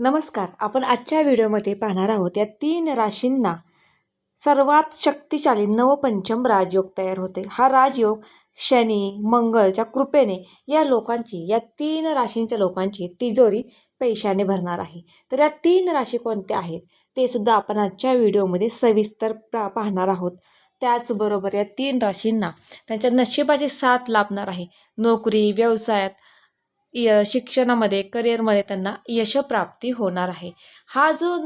नमस्कार. आपण आजच्या व्हिडिओमध्ये पाहणार आहोत या तीन राशींना सर्वात शक्तिशाली नवपंचम राजयोग तयार होते. हा राजयोग शनी मंगळच्या कृपेने या लोकांची या तीन राशींच्या लोकांची तिजोरी पैशाने भरणार आहे. तर या तीन राशी कोणत्या आहेत ते सुद्धा आपण आजच्या व्हिडिओमध्ये सविस्तर प्रा पाहणार आहोत. त्याचबरोबर या तीन राशींना त्यांच्या नशिबाची साथ लाभणार आहे. नोकरी व्यवसायात शिक्षणामध्ये करिअरमध्ये त्यांना यशप्राप्ती होणार आहे. हा जो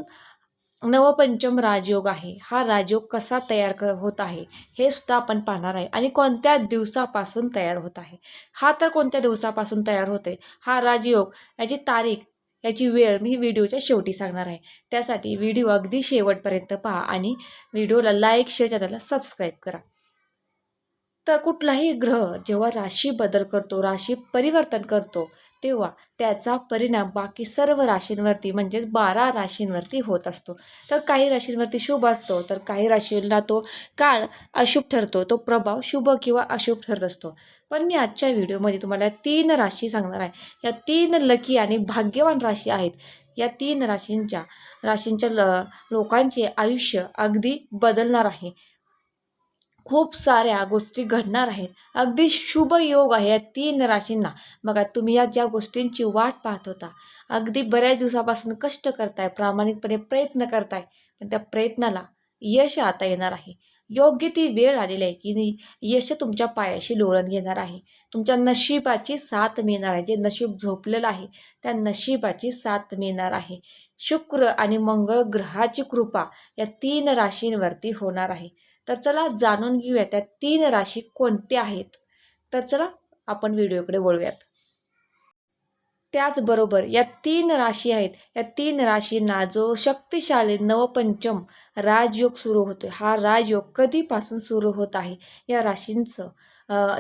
नवपंचम राजयोग आहे हा राजयोग कसा तयार क होत आहे हे सुद्धा आपण पाहणार आहे. आणि कोणत्या दिवसापासून तयार होत आहे? हा तर कोणत्या दिवसापासून तयार होते हा राजयोग याची तारीख याची वेळ मी व्हिडिओच्या शेवटी सांगणार आहे. त्यासाठी व्हिडिओ अगदी शेवटपर्यंत पहा आणि व्हिडिओला लाईक शेअर चॅनलला सबस्क्राईब करा. तर कुठलाही ग्रह जेव्हा राशी बदल करतो राशी परिवर्तन करतो तेव्हा त्याचा परिणाम बाकी सर्व राशींवरती म्हणजेच बारा राशींवरती होत असतो. तर काही राशींवरती शुभ असतो तर काही राशींना तो काळ अशुभ ठरतो. तो प्रभाव शुभ किंवा अशुभ ठरत असतो. पण मी आजच्या व्हिडिओमध्ये तुम्हाला तीन राशी सांगणार आहे. या तीन लकी आणि भाग्यवान राशी आहेत. या तीन राशींच्या राशींच्या ल लोकांचे आयुष्य अगदी बदलणार आहे. खूप साऱ्या गोष्टी घडणार आहेत. अगदी शुभ योग आहे या तीन राशींना. बघा तुम्ही या ज्या गोष्टींची वाट पाहत होता अगदी बऱ्याच दिवसापासून कष्ट करताय प्रामाणिकपणे प्रयत्न करताय पण त्या प्रयत्नाला यश आता येणार आहे. योग्य ती वेळ आलेली आहे की यश तुमच्या पायाशी लोळण घेणार आहे. तुमच्या नशिबाची साथ मिळणार आहे. जे नशीब झोपलेलं आहे त्या नशिबाची साथ मिळणार आहे. शुक्र आणि मंगळ ग्रहाची कृपा या तीन राशींवरती होणार आहे. तर चला जाणून घेऊया त्या तीन राशी कोणत्या आहेत. तर चला आपण व्हिडिओकडे वळूयात. त्याचबरोबर या तीन राशी आहेत. या तीन राशींना जो शक्तिशाली नवपंचम राजयोग सुरू होतो हा राजयोग कधीपासून सुरू होत आहे? या राशींचं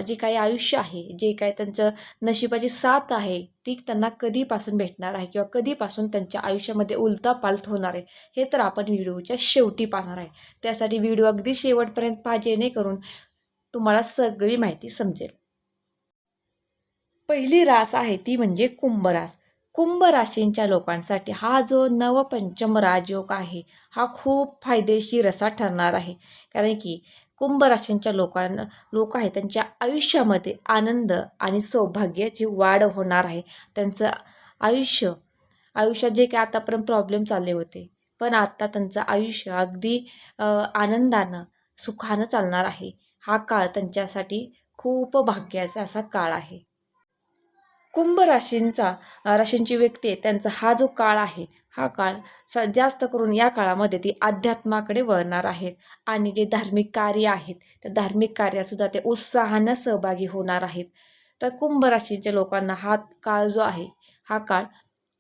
जे काही आयुष्य आहे जे काय त्यांचं नशिबाची साथ आहे ती त्यांना कधीपासून भेटणार आहे किंवा कधीपासून त्यांच्या आयुष्यामध्ये उलतापालत होणार आहे हे तर आपण व्हिडिओच्या शेवटी पाहणार आहे. त्यासाठी व्हिडिओ अगदी शेवटपर्यंत पाहिजे जेणेकरून तुम्हाला सगळी माहिती समजेल. पहिली रास आहे ती म्हणजे कुंभरास. कुंभ राशींच्या लोकांसाठी हा जो नवपंचम राजयोग आहे हा खूप फायदेशीर असा ठरणार आहे. कारण की कुंभ राशींच्या लोकांना लोक आहेत. त्यांच्या आयुष्यामध्ये आनंद आणि सौभाग्याची वाढ होणार आहे. त्यांचं आयुष्य आयुष्यात जे काय आतापर्यंत प्रॉब्लेम चालले होते पण आत्ता त्यांचं आयुष्य अगदी आनंदानं सुखानं चालणार आहे. हा काळ त्यांच्यासाठी खूप भाग्याचा असा काळ आहे. कुंभ राशींचा राशींची व्यक्ती आहे. त्यांचा हा जो काळ आहे हा काळ स जास्त करून या काळामध्ये ती अध्यात्माकडे वळणार आहेत. आणि जे धार्मिक कार्य आहेत त्या धार्मिक कार्यासुद्धा ते उत्साहानं सहभागी होणार आहेत. तर कुंभ राशीच्या लोकांना हा काळ जो आहे हा काळ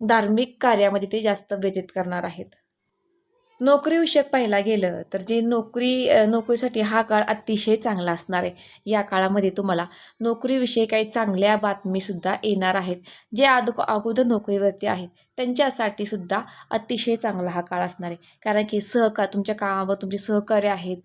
धार्मिक कार्यामध्ये ते जास्त व्यतीत करणार आहेत. नोकरीविषयक पाहायला गेलं तर जे नोकरी नोकरीसाठी हा काळ अतिशय चांगला असणार आहे. या काळामध्ये तुम्हाला नोकरीविषयी काही चांगल्या बातमीसुद्धा येणार आहेत. जे आदो अगोदर नोकरीवरती आहेत त्यांच्यासाठी सुद्धा अतिशय चांगला हा काळ असणार आहे. कारण की सहकार तुमच्या कामावर तुमचे सहकार्य आहेत.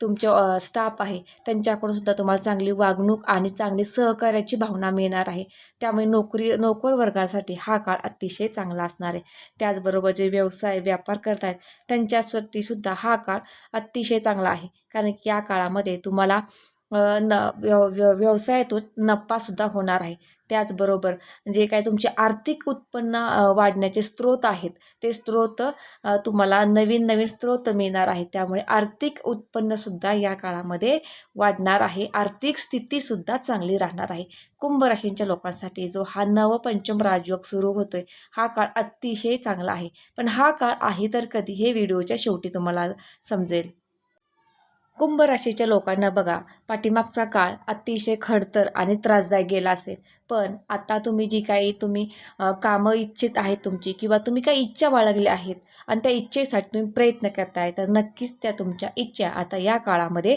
तुमच्या स्टाफ आहे त्यांच्याकडून सुद्धा तुम्हाला चांगली वागणूक आणि चांगली सहकार्याची भावना मिळणार आहे. त्यामुळे नोकरी नोकर वर्गासाठी हा काळ अतिशय चांगला असणार आहे. त्याचबरोबर जे व्यवसाय व्यापार करत आहेत त्यांच्यासाठी सुद्धा हा काळ अतिशय चांगला आहे. कारण की या काळामध्ये तुम्हाला न व्यव व्यवसायातून नफासुद्धा होणार आहे. त्याचबरोबर जे काय तुमचे आर्थिक उत्पन्न वाढण्याचे स्रोत आहेत ते स्रोत तुम्हाला नवीन नवीन स्रोत मिळणार आहेत. त्यामुळे आर्थिक उत्पन्नसुद्धा या काळामध्ये वाढणार आहे. आर्थिक स्थितीसुद्धा चांगली राहणार आहे. कुंभ राशींच्या लोकांसाठी जो हा नवपंचम राजयोग सुरू होतो आहे हा काळ अतिशय चांगला आहे. पण हा काळ आहे तर कधी हे व्हिडिओच्या शेवटी तुम्हाला समजेल. कुंभ राशीच्या लोकांना बघा पाठीमागचा काळ अतिशय खडतर आणि त्रासदायक गेला असेल. पण आता तुम्ही जी काही तुम्ही कामं इच्छित आहेत तुमची किंवा तुम्ही काही इच्छा बाळगल्या आहेत आणि त्या इच्छेसाठी तुम्ही प्रयत्न करताय तर नक्कीच त्या तुमच्या इच्छा आता या काळामध्ये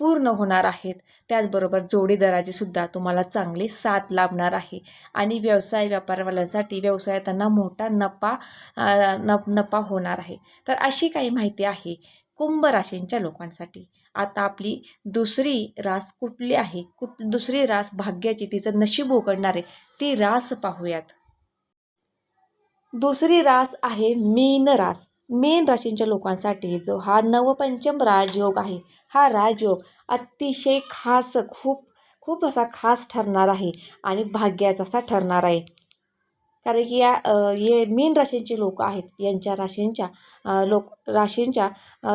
पूर्ण होणार आहेत. त्याचबरोबर जोडीदाराची सुद्धा तुम्हाला चांगली साथ लाभणार आहे. आणि व्यवसाय व्यापारवाल्यांसाठी व्यवसायात त्यांना मोठा नफा न नफा होणार आहे. तर अशी काही माहिती आहे. कुंभ राशींच्या लोकांसाठी. आता आपली दुसरी रास कुठली आहे? कुठ दुसरी रास भाग्याची तिचं नशीब उघडणार आहे. ती रास पाहूयात. दुसरी रास आहे मीन रास. मीन राशींच्या लोकांसाठी जो हा नवपंचम राजयोग आहे हा राजयोग अतिशय खास खूप खूप असा खास ठरणार आहे आणि भाग्याचा असा ठरणार आहे. कारण की या हे मीन राशींचे लोक आहेत यांच्या राशींच्या लोक राशींच्या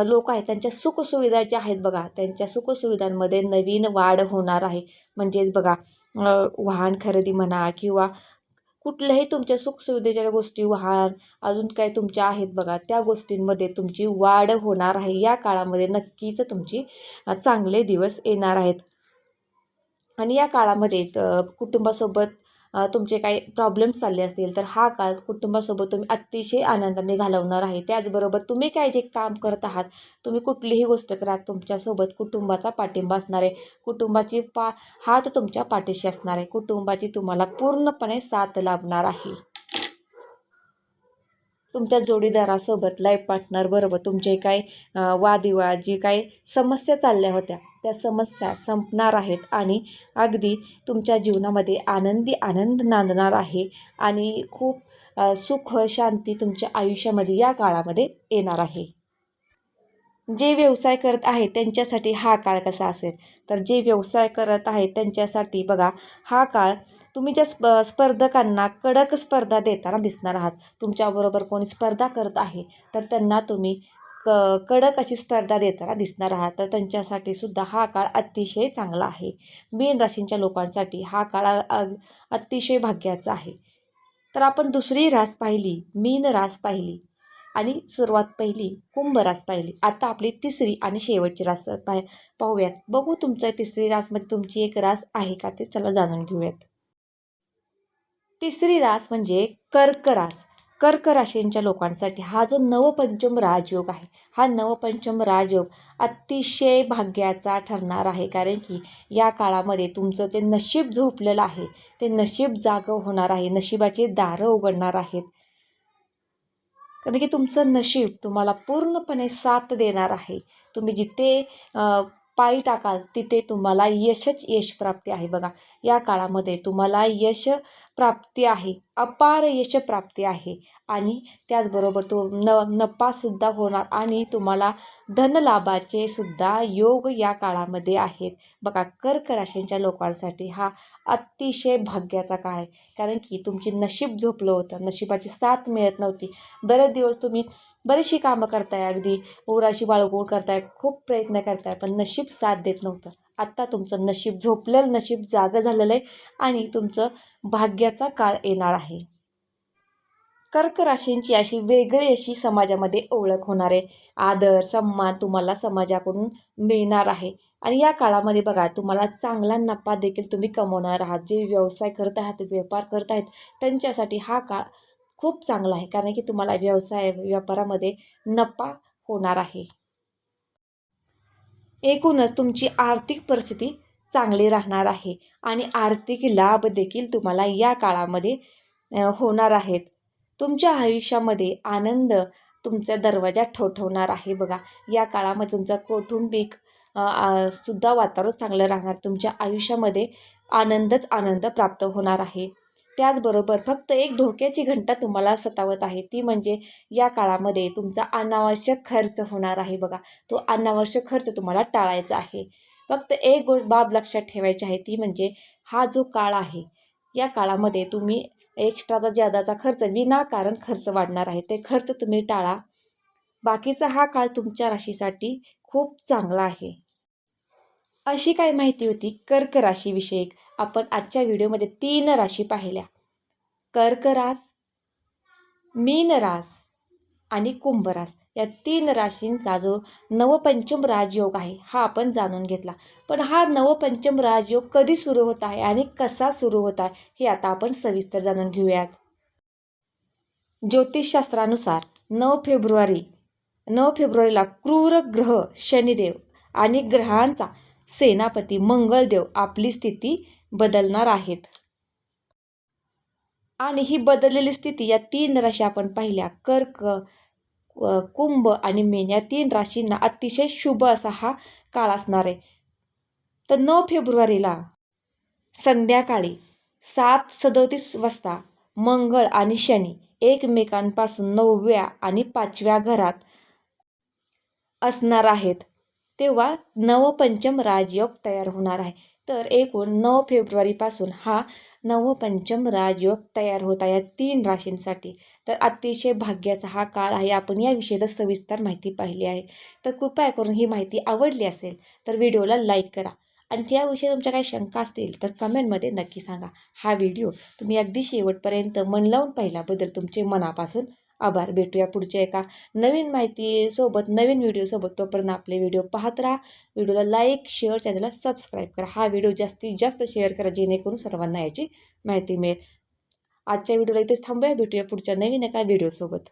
लोक आहेत. त्यांच्या सुखसुविधा ज्या आहेत बघा त्यांच्या सुखसुविधांमध्ये नवीन वाढ होणार आहे. म्हणजेच बघा वाहन खरेदी म्हणा किंवा कुठल्याही तुमच्या सुखसुविधेच्या गोष्टी वाहन अजून काय तुमच्या आहेत बघा त्या गोष्टींमध्ये तुमची वाढ होणार आहे. या काळामध्ये नक्कीच तुमची चांगले दिवस येणार आहेत. आणि या काळामध्ये कुटुंबासोबत तुमचे काही प्रॉब्लेम्स चालले असतील तर हा काळ कुटुंबासोबत तुम्ही अतिशय आनंदाने घालवणार आहे. त्याचबरोबर तुम्ही काय जे काम करत आहात तुम्ही कुठलीही गोष्ट करा तुमच्यासोबत कुटुंबाचा पाठिंबा असणार आहे. कुटुंबाची पा हात तुमच्या पाठीशी असणार आहे. कुटुंबाची तुम्हाला पूर्णपणे साथ लाभणार आहे. तुमच्या जोडीदारासोबत लाईफ पार्टनरबरोबर तुमचे काय वादविवाद जी काही समस्या चालल्या होत्या त्या समस्या संपणार आहेत आणि अगदी तुमच्या जीवनामध्ये आनंदी आनंद नांदणार आहे आणि खूप सुख शांती तुमच्या आयुष्यामध्ये या काळामध्ये येणार आहे. जे व्यवसाय करत आहेत त्यांच्यासाठी हा काळ कसा असेल? तर जे व्यवसाय करत आहेत त्यांच्यासाठी बघा हा काळ तुम्ही ज्या स्प स्पर्धकांना कडक स्पर्धा देताना दिसणार आहात तुमच्याबरोबर कोणी स्पर्धा करत आहे तर त्यांना तुम्ही क कडक अशी स्पर्धा देताना दिसणार आहात. तर त्यांच्यासाठी सुद्धा हा काळ अतिशय चांगला आहे. मीन राशींच्या लोकांसाठी हा काळ अतिशय भाग्याचा आहे. तर आपण दुसरी रास पाहिली मीन रास पाहिली. आणि सुरुवात पहिली कुंभ रास पाहिली. आता आपली तिसरी आणि शेवटची रास पाह पाहूयात. बघू तुमच्या तिसरी रासमध्ये तुमची एक रास आहे का ते चला जाणून घेऊयात. तिसरी रास म्हणजे कर्क रास. कर्क राशींच्या लोकांसाठी हा जो नवपंचम राजयोग आहे हा नवपंचम राजयोग अतिशय भाग्याचा ठरणार आहे. कारण की या काळामध्ये तुमचं जे नशीब झोपलेलं आहे ते नशीब जागं होणार आहे नशिबाचे दारं उघडणार आहेत. कारण की तुमचं नशीब तुम्हाला पूर्णपणे साथ देणार आहे. तुम्ही जिथे पायी टाकाल तिथे तुम्हाला यशच यश प्राप्ती आहे बघा. या काळामध्ये तुम्हाला यश प्राप्ती आहे. अपार यश प्राप्ती आहे. आणि त्याचबरोबर तो न नफासुद्धा होणार आणि तुम्हाला धनलाभाचे सुद्धा योग या काळामध्ये आहेत. बघा कर्क राशींच्या लोकांसाठी हा अतिशय भाग्याचा काळ आहे. कारण की तुमची नशीब झोपलं होतं. नशिबाची साथ मिळत नव्हती. बरेच दिवस तुम्ही बरीचशी कामं करताय. अगदी ओराशी बाळगून करताय. खूप प्रयत्न करताय. पण नशीब साथ देत नव्हतं. आत्ता तुमचं नशीब झोपलेलं नशीब जागं झालेलं आहे आणि तुमचं भाग्याचा काळ येणार आहे. कर्क राशींची अशी वेगळी अशी समाजामध्ये ओळख होणार आहे. आदर सन्मान तुम्हाला समाजाकडून मिळणार आहे. आणि या काळामध्ये बघा तुम्हाला चांगला नफा देखील तुम्ही कमवणार आहात. जे व्यवसाय करत आहात व्यापार करत आहेत त्यांच्यासाठी हा काळ खूप चांगला आहे. कारण की तुम्हाला व्यवसाय व्यापारामध्ये नफा होणार आहे. एकूणच तुमची आर्थिक परिस्थिती चांगली राहणार आहे आणि आर्थिक लाभ देखील तुम्हाला या काळामध्ये होणार आहेत. तुमच्या आयुष्यामध्ये आनंद तुमचा दरवाजा ठोठवणार आहे बघा. या काळामध्ये तुमचं कौटुंबिक सुद्धा वातावरण चांगलं राहणार. तुमच्या आयुष्यामध्ये आनंदच आनंद प्राप्त होणार आहे. त्याचबरोबर फक्त एक धोक्याची घंटा तुम्हाला सतावत आहे ती म्हणजे या काळामध्ये तुमचा अनावश्यक खर्च होणार आहे बघा. तो अनावश्यक खर्च तुम्हाला टाळायचा आहे. फक्त एक गो बाब लक्षात ठेवायची आहे ती म्हणजे हा जो काळ आहे या काळामध्ये तुम्ही एक्स्ट्राचा ज्यादाचा खर्च विनाकारण खर्च वाढणार आहे. ते खर्च तुम्ही टाळा. बाकीचा हा काळ तुमच्या राशीसाठी खूप चांगला आहे. अशी काय माहिती होती? कर्क राशीविषयक. आपण आजच्या व्हिडिओमध्ये तीन राशी पाहिल्या. कर्क रास आणि कुंभरास या तीन राशींचा जो नवपंचम राजयोग आहे हा आपण जाणून घेतला. पण हा नवपंचम राजयोग कधी सुरू होत आहे आणि कसा सुरू होत आहे हे आता आपण सविस्तर जाणून घेऊयात. ज्योतिषशास्त्रानुसार नऊ फेब्रुवारी नऊ फेब्रुवारीला क्रूर ग्रह शनिदेव आणि ग्रहांचा सेनापती मंगळदेव आपली स्थिती बदलणार आहेत. आणि ही बदललेली स्थिती या तीन राशी आपण पाहिल्या. कर्क कुंभ आणि मीन या तीन राशींना अतिशय शुभ असा हा काळ असणार आहे. तर नऊ फेब्रुवारीला संध्याकाळी सात सदोतीस वाजता मंगळ आणि शनी एकमेकांपासून नवव्या आणि पाचव्या घरात असणार आहेत. तेव्हा नवपंचम राजयोग तयार होणार आहे. तर एकूण नऊ फेब्रुवारीपासून हा नवपंचम राजयोग तयार होत आहे या तीन राशींसाठी. तर अतिशय भाग्याचा हा काळ आहे. आपण या विषयाला सविस्तर माहिती पाहिली आहे. तर कृपया करून ही माहिती आवडली असेल तर व्हिडिओला लाईक करा. आणि त्याविषयी तुमच्या काही शंका असतील तर कमेंटमध्ये नक्की सांगा. हा व्हिडिओ तुम्ही अगदी शेवटपर्यंत मन लावून पाहिल्याबद्दल तुमचे मनापासून आभार. भेटूया पुढच्या एका नवीन माहितीसोबत नवीन व्हिडिओसोबत. तोपर्यंत आपले व्हिडिओ पाहत राहा. व्हिडिओला लाईक शेअर चॅनलला सबस्क्राईब करा. हा व्हिडिओ जास्तीत जास्त शेअर करा जेणेकरून सर्वांना याची माहिती मिळेल. आजच्या व्हिडिओला इथेच थांबूया. भेटूया पुढच्या नवीन एका व्हिडिओसोबत.